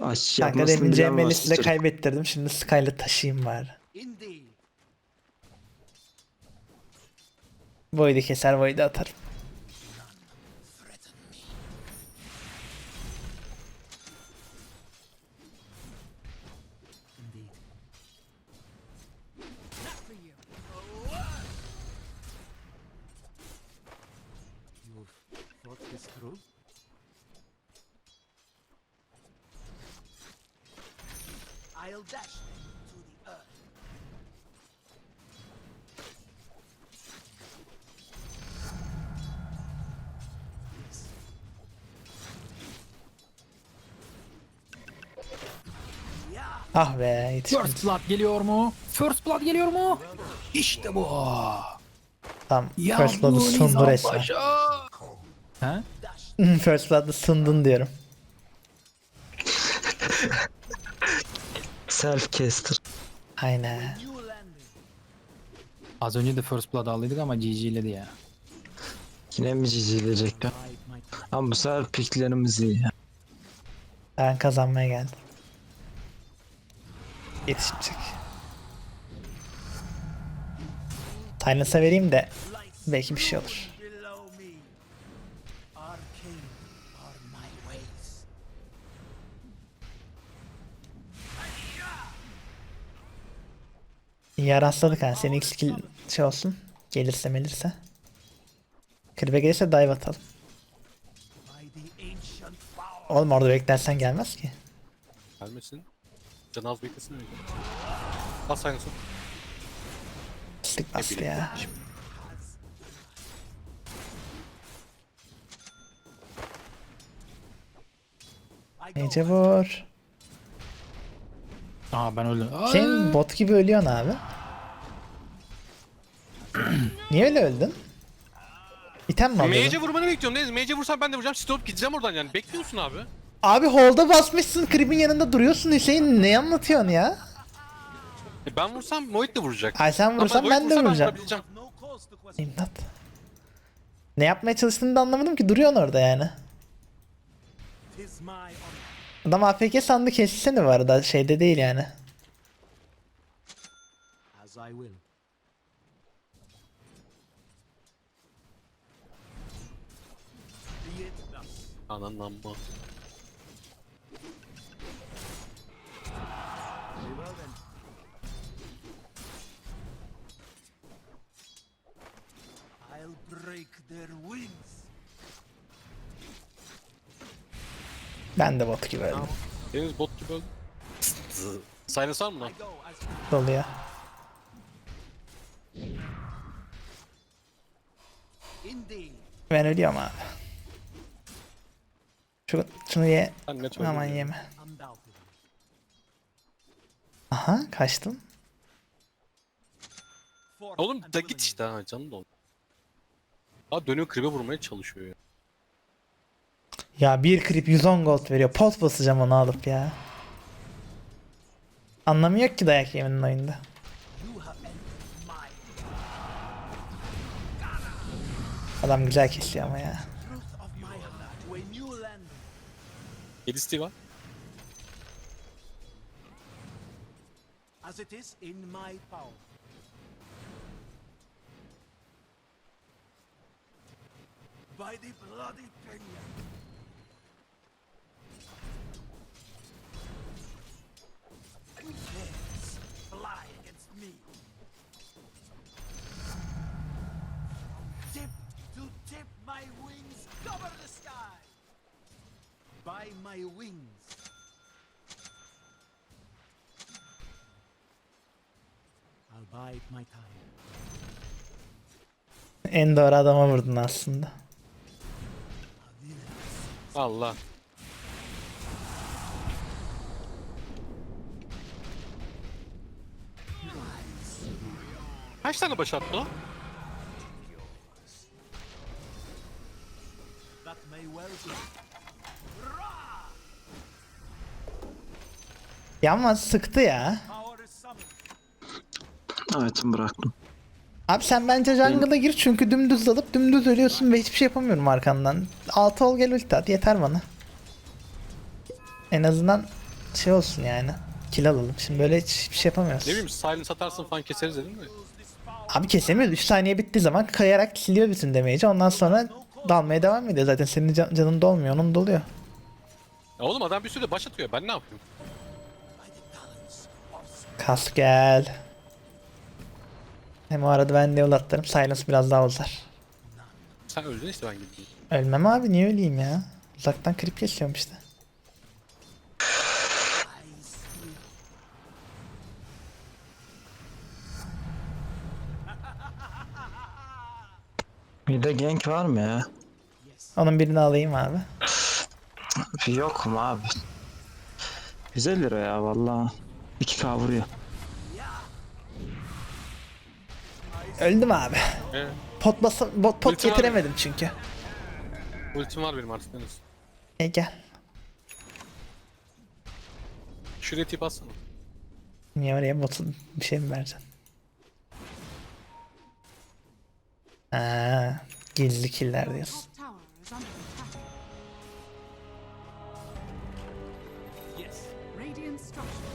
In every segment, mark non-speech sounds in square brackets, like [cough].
Aç Kanka demin Melis'le master. kaybettirdim. Şimdi Sky'la taşıyayım bari. Void'i keser Void'i atarım. Ah be yetişmedi. First Blood geliyor mu? First Blood geliyor mu? İşte bu. Tam Ya First Blood'ı bu sundu Nizam resmen. Paşa. He? [laughs] First Blood'ı sundun diyorum. Self caster. Aynen. Az önce de First Blood aldıydık ama GG'ledi ya. Yine mi time. Ama bu sefer piklerimiz iyi. ya. Ben kazanmaya geldim. Yetişmeyecek. Silence'a vereyim de belki bir şey olur. İyi rastladık ha. Senin skill şey olsun. Gelirse melirse. Kribe gelirse dive atalım. Oğlum orada beklersen gelmez ki. Gelmesin. Can az beklesin öyle. Bas aynı son. Pislik bastı ya. Nece vur. Aa ben öldüm. Sen bot gibi ölüyorsun abi. Niye öyle öldün? İtem mi alıyordun? Mage'e vurmanı bekliyorum. Neyse Mage'e vursam ben de vuracağım. Stop gideceğim oradan yani. Bekliyorsun abi. Abi holda basmışsın kribin yanında duruyorsun Hüseyin ne anlatıyorsun ya? E ben vursam Moit de vuracak. Ay sen Ama vursan Moit ben de vursa vuracağım. vurabileceğim. İmdat. Ne yapmaya çalıştığını da anlamadım ki duruyorsun orada yani. Adam APK sandı kessene bu arada şeyde değil yani. Ananın amma. Ben de bot gibi öldüm. Deniz bot gibi öldü. Silence var mı lan? Doluyor. indeed. Ben ölüyorum abi. Şu, şunu ye. Net Aman yeme. Aha kaçtım. Forth Oğlum da git işte ha canım da oldu. Dönüyor kribe vurmaya çalışıyor ya. Ya bir krip 110 gold veriyor. Pot basacağım onu alıp ya. Anlamıyor ki dayak yemenin oyunda. Adam güzel kesiyor ama ya. Yedisti var. As it is in my power. By the bloody Pinion. By my wings. I'll bide my time. En doğru adama vurdun aslında. Allah. Kaç tane baş attı o? That may well be. Ya ama sıktı ya. Evet bıraktım. Abi sen bence jungle'a gir çünkü dümdüz dalıp dümdüz ölüyorsun ve hiçbir şey yapamıyorum arkandan. 6 ol gel ulti at yeter bana. En azından şey olsun yani. Kill alalım. Şimdi böyle hiç bir şey yapamıyoruz. Ne bileyim silence atarsın falan keseriz dedim mi? Abi kesemiyoruz. 3 saniye bittiği zaman kayarak siliyor bütün damage'i. Ondan sonra dalmaya devam ediyor. Zaten senin can- canın dolmuyor. Onun doluyor. Ya oğlum adam bir sürü baş atıyor. Ben ne yapayım? Kas gel. Hem o arada ben level atlarım. Silence biraz daha uzar. Sen öldün işte ben gittim. Ölmem abi niye öleyim ya? Uzaktan krip kesiyorum işte. Bir de gank var mı ya? Onun birini alayım abi. Yok mu abi? 150 lira ya valla. 2k vuruyor. Öldüm abi. Ee, Pot basa, bot, pot Ultim var getiremedim çünkü. ultim var benim artık Deniz. E gel. Şuraya tip atsana. Niye oraya botu bir şey mi vereceksin? Aa, gizli killer diyorsun. Yes. Radiant structures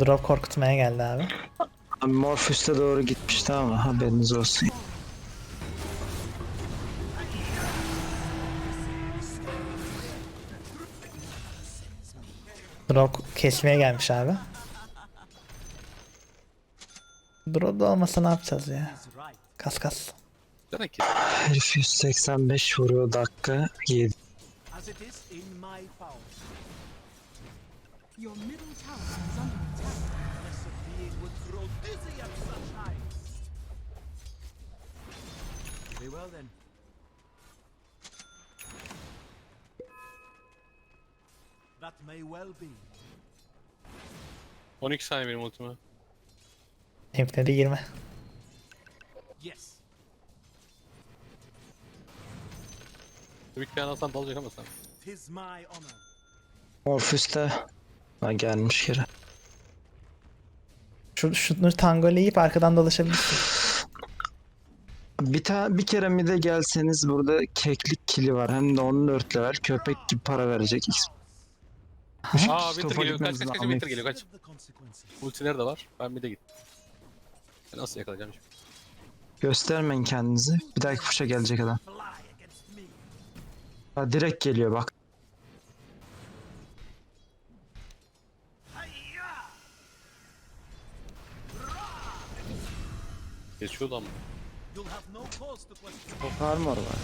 Drop korkutmaya geldi abi. Abi Morphus'ta doğru gitmişti ama haberiniz olsun. Drop kesmeye gelmiş abi. Drop da olmasa ne yapacağız ya? Kas kas. Kes. Herif 185 vuruyor dakika 7. Your middle tower is under attack. Blessed being would grow dizzy at such heights. Very well then. That may well be. 12 saniye benim ultime. Benimkine de girme. Yes. Tabii ki bir yandan dalacak ama sen. Tis my honor. Morphus'ta ha, gelmiş kere. Şu, şunu tangoyla yiyip arkadan dolaşabilirsin. Bir ta bir kere mi de gelseniz burada keklik kili var. Hem de onun level köpek gibi para verecek. Aa Winter geliyor. Kaç kaç kaç. Winter geliyor kaç. Ultileri de var. Ben bir de git. Ben nasıl yakalayacağım şimdi? Göstermeyin kendinizi. Bir dahaki kuşa gelecek adam. Ha, direkt geliyor bak. To question. Çok armor var.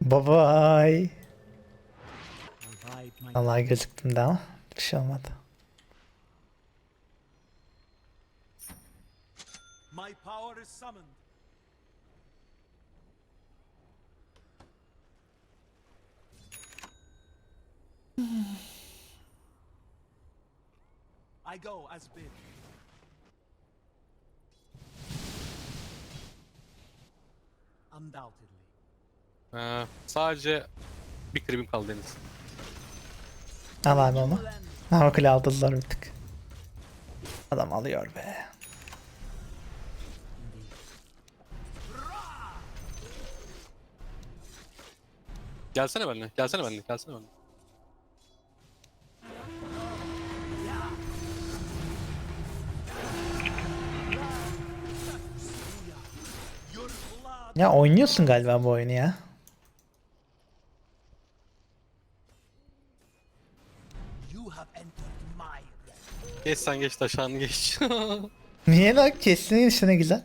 Bye bye. Allah gözüktüm de ama bir şey olmadı. My power is summoned. I go as bid. Undoubtedly. Ee, sadece bir kribim kaldı Deniz. Al abi onu. End. Ama kule altı zor bir tık. Adam alıyor be. Gelsene benimle. Gelsene benimle. Gelsene benimle. Ya oynuyorsun galiba bu oyunu ya. Geç sen geç taşağını geç. [laughs] Niye lan kestin işte ne güzel.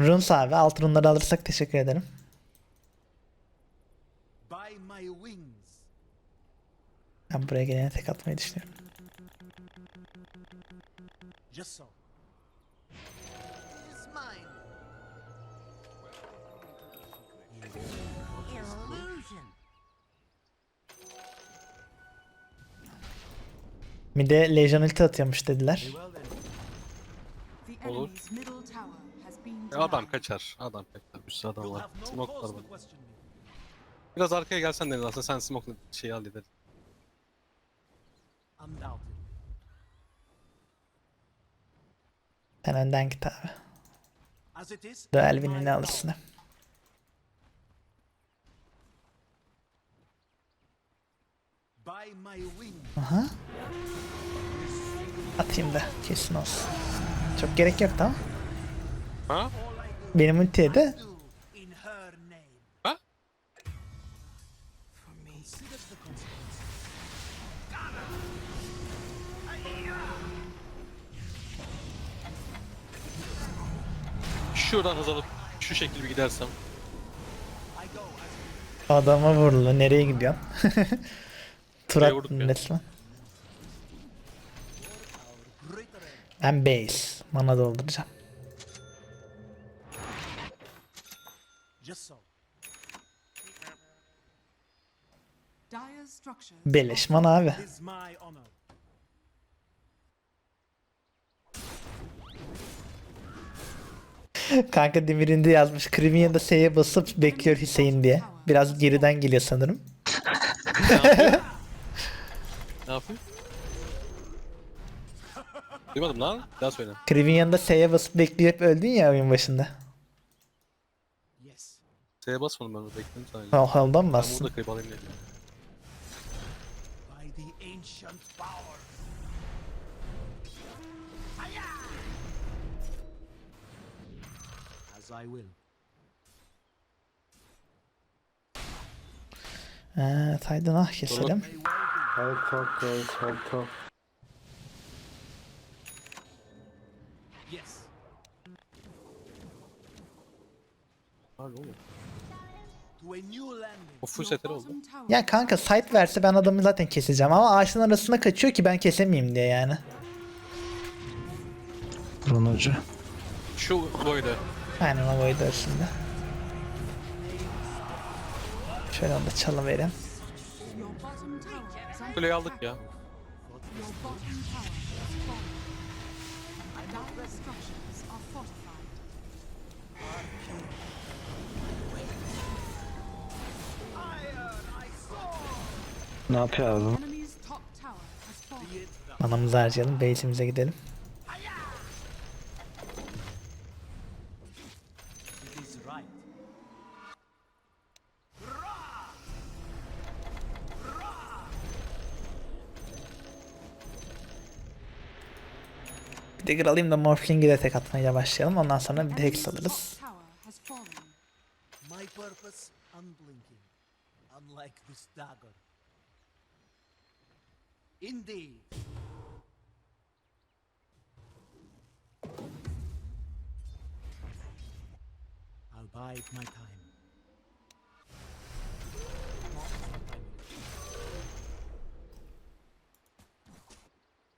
Runes abi alt runları alırsak teşekkür ederim. Ben buraya gelene tek atmayı düşünüyorum. Just so. Bir de Legion ulti atıyormuş dediler. The Olur. Ya adam kaçar. Adam kaçar. Bir sürü adam var. Smoke var. Biraz arkaya gelsen Deniz aslında sen smoke'la şeyi. Undoubtedly. Sen önden git abi. Winini power. alırsın. Aha. Atayım da kesin olsun. Çok gerek yoktu ama. Ha? Benim ultiye de. Ha? Şuradan hız alıp şu şekilde bir gidersem. Adama vurulu. Nereye gidiyorsun? [laughs] Tur Buraya vurduk attın ya. resmen. Ben base. Mana dolduracağım. Beleş mana abi. Kanka demirinde yazmış. Crimea'da S'ye basıp bekliyor Hüseyin diye. Biraz geriden geliyor sanırım. Ne yapayım? Duymadım lan. Bir Daha söyle. Crimea'da S'ye basıp bekliyor hep öldün ya oyun başında. Yes. S'ye basmadım ben de bekledim sadece. O haldan Ben bastın. burada kayıp alayım diye. By the ancient power. As I will. Ee, Taydan ah keselim. May well be. Yes. Oğlum. Landing. O full Your setleri oldu. Ya kanka site verse ben adamı zaten keseceğim ama ağaçın arasında kaçıyor ki ben kesemeyeyim diye yani. Runucu. Şu boyda. Aynen o boyda üstünde. Şöyle onu da çalıvereyim. Kuleyi aldık ya. Ne yapıyor abi? Manamızı harcayalım. Base'imize gidelim. Bir de alayım da Morphling'i de tek atmaya başlayalım. Ondan sonra bir de Hex alırız. My purpose unblinking, unlike this dagger. Bide my time.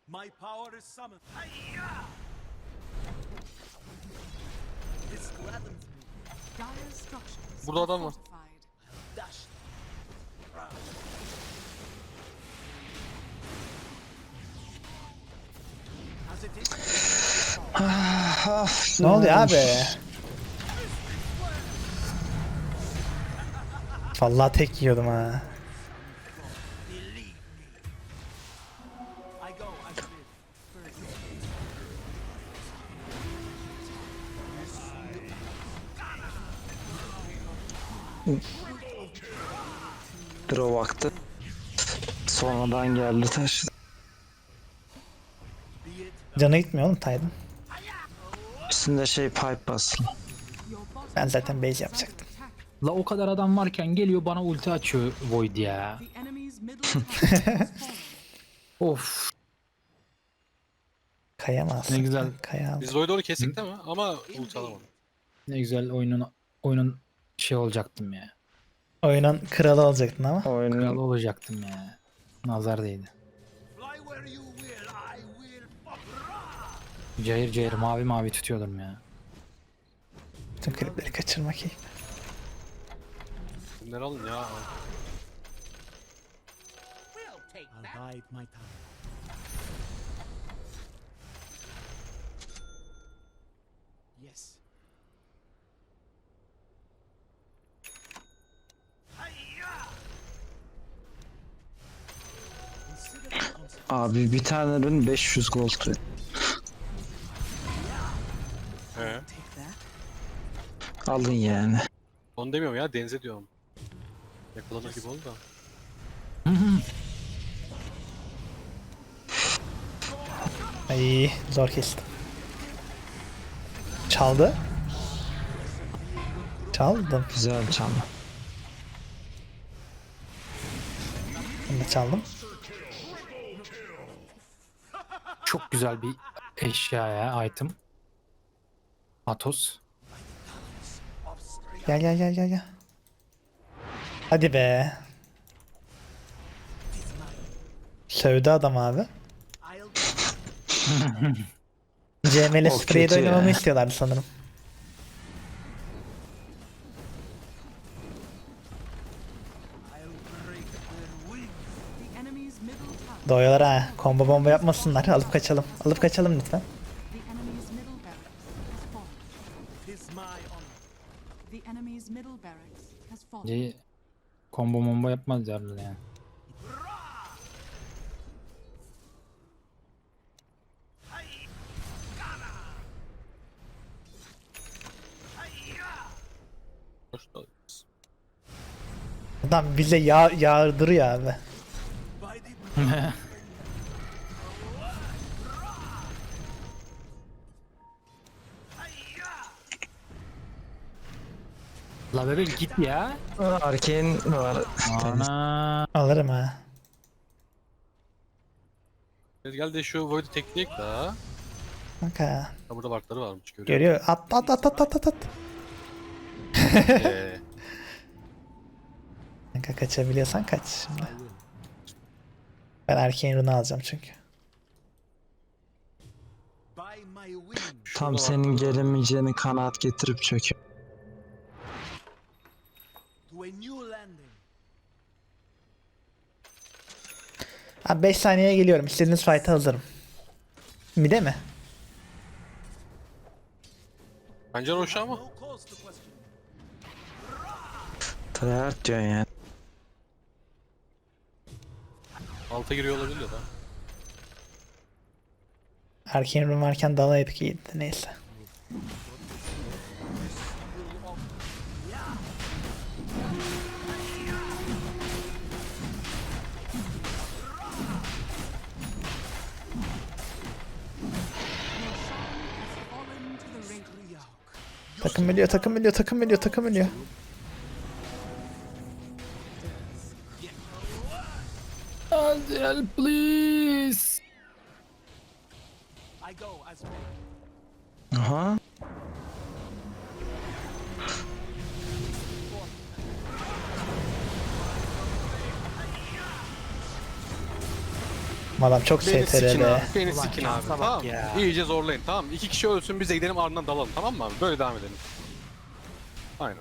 My power is summoned. Hi-ya! This gladdens me. Dire's structures Burada adam var. Dash. As it is, Ne oluyor abi? Vallahi tek yiyordum ha. Draw vakti. Sonradan geldi it Canı gitmiyor oğlum Taydan. Üstünde şey pipe basılı. Ben zaten base yapacaktım. La o kadar adam varken geliyor bana ulti açıyor Void ya. [laughs] [laughs] Of. Kayamazsın. Ne güzel. Kayamaz. Biz Void'u kestik değil mi? Ama ult alamadım. Ne güzel oyunun oyunun şey olacaktım ya. Oyunun kralı olacaktın ama. Kral Oyunun olacaktım ya. Nazar değdi. Cayır cayır mavi mavi tutuyordum ya. Bütün klipleri kaçırmak iyi. Bunları alın ya. I'll bide my time. Yes. Abi bir tane ürün 500 gold. He. Alın yani. Onu demiyorum ya denize diyorum. Yakalanır gibi oldu da. Ay zor kestim. Çaldı. Çaldım. Güzel çalma. Bunu da çaldım. Çok güzel bir eşya ya item. Atos. Gel gel gel gel gel. Hadi be. Sövdü adam abi. [laughs] CML spray'de oynamamı istiyorlardı sanırım. Doyuyorlar ha. Combo bomba yapmasınlar. Alıp kaçalım. Alıp kaçalım lütfen. The enemy's middle barracks has fallen. Combo momba yapmaz derler yani. Adam bize yağ yağdırıyor abi. [laughs] La bebek git ya. Arken var. Ana. Alırım ha. Gel gel de şu Void'i tekleyek daha. Kanka. Ha burada barkları varmış görüyorum. Görüyor. At at at at at at. at. Ee, [laughs] Kanka kaçabiliyorsan kaç şimdi. Ben erkeğin runu alacağım çünkü. Tam senin gelemeyeceğini kanaat getirip çöküyor. Abi 5 saniyeye geliyorum. İstediğiniz fight'a hazırım. Mide mi? bence Roşa ama. Tryhard diyorsun yani. Alta giriyor olabilir ya da. Erkeğin runu varken dalaydık iyiydi. Neyse. Takım biliyor, takım biliyor, takım biliyor, takım biliyor. Adam çok Beni sikin STR'de. abi. Beni Ulan sikin abi. şansa bak Tamam. ya. İyice zorlayın tamam mı? İki kişi ölsün biz de gidelim ardından dalalım tamam mı abi? Böyle devam edelim. Aynen.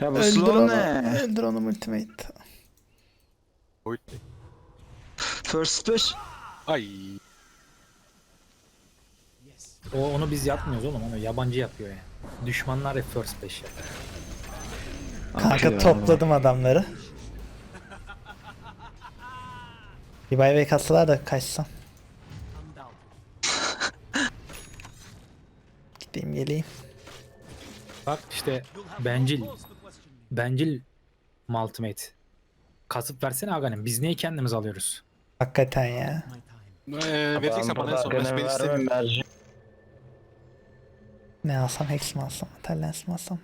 Ya bu Öldür slow onu. ne? Öldür onu ultimate. Void. First special. Ay. O onu biz yapmıyoruz oğlum onu yabancı yapıyor yani. Düşmanlar hep first beş yapıyor. Kanka Akıyor topladım adamları. Bir bay bay katsalar da kaçsam. [laughs] Gideyim geleyim. Bak işte bencil. Bencil multimate. Kasıp versene Aghanim. Biz niye kendimiz alıyoruz? Hakikaten ya. Ee, vereceksen bana en son. Ben, ben istemiyorum. Ne alsam Hex mi alsam? Talents mi alsam?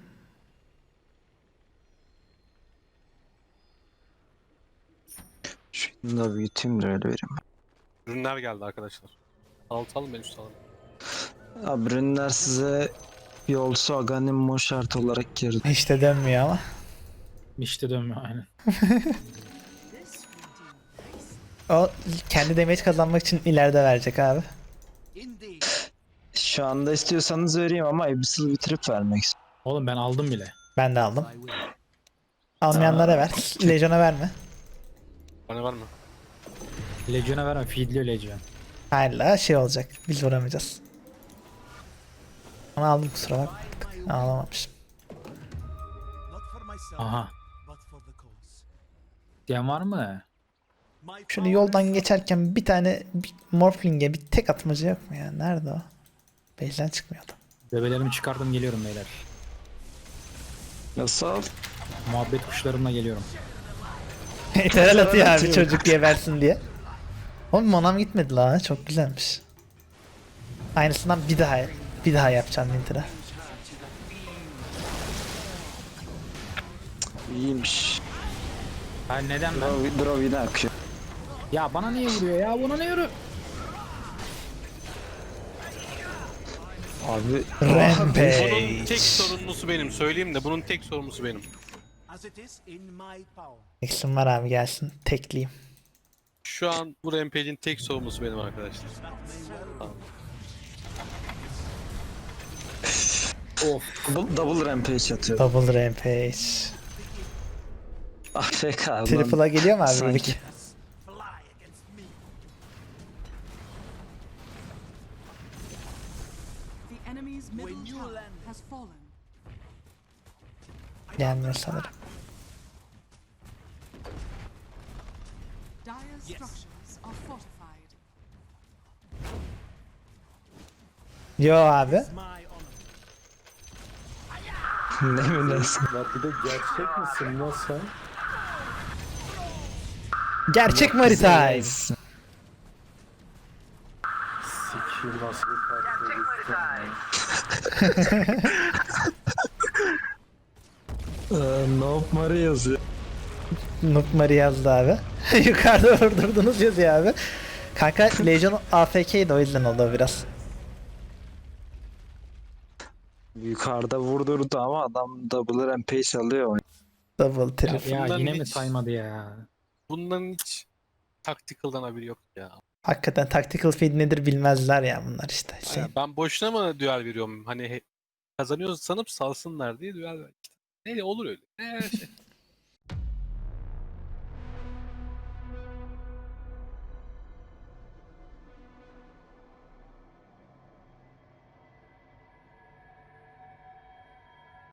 Şunu da büyüteyim de öyle vereyim. Ürünler geldi arkadaşlar. Alt alın ben üst alın. Abi ürünler size yolsu Aghanim Moşart olarak girdi. Hiç de dönmüyor ama. İşte dönmüyor aynen. [laughs] O kendi damage kazanmak için ileride verecek abi. Şu anda istiyorsanız vereyim ama Abyssal bitirip vermek istiyorum. Oğlum ben aldım bile. Ben de aldım. Almayanlara ver. Legion'a verme. Bana var mı? Legion'a verme. Feedliyor Legion. Hala şey olacak. Biz vuramayacağız. Onu aldım kusura bak. Ağlamamışım. Aha. Diyen var mı? Şöyle yoldan geçerken bir tane bir Morphling'e bir tek atmaca yok mu ya? Nerede o? Base'den çıkmıyor adam. Bebelerimi çıkardım geliyorum beyler. Nasıl? Muhabbet kuşlarımla geliyorum. [laughs] Eteral atıyor abi çocuk diye versin diye. Oğlum monam gitmedi la. Çok güzelmiş. Aynısından bir daha bir daha yapacağım Winter'a. İyiymiş. Ha neden ben? Draw, draw yine akıyor. Ya bana niye vuruyor ya? Buna ne vuruyor? Abi Bunun Rampage. tek sorumlusu benim. Söyleyeyim de bunun tek sorumlusu benim. Eksim var abi gelsin. Tekleyeyim. Şu an bu Rampage'in tek sorumlusu benim arkadaşlar. Of. double, double rampage atıyor. Double Rampage. AFK lan. Triple'a geliyor mu abi Sanki. Gelmiyor sanırım. Dire structures are fortified. Yo abi. Ne mi neyse. gerçek misin lan sen? Gerçek Maritime. Sikiyim nasıl bir parça Nope Mari yazıyor. Noob Mari yazdı abi. [laughs] Yukarıda vurdurdunuz yazıyor abi. Kanka Legion AFK'ydi o yüzden oldu o biraz. Yukarıda vurdurdu ama adam double rampage alıyor. Double Ya, triple. ya Bundan yine mi hiç- saymadı ya? Bunların hiç tactical'dan haberi yok ya. Hakikaten tactical feed nedir bilmezler ya bunlar işte. Şey, Aynen, Ben boşuna mı duel veriyorum? Hani kazanıyoruz sanıp salsınlar diye duel ver. İşte. Neyse olur öyle. Ee, şey. [laughs]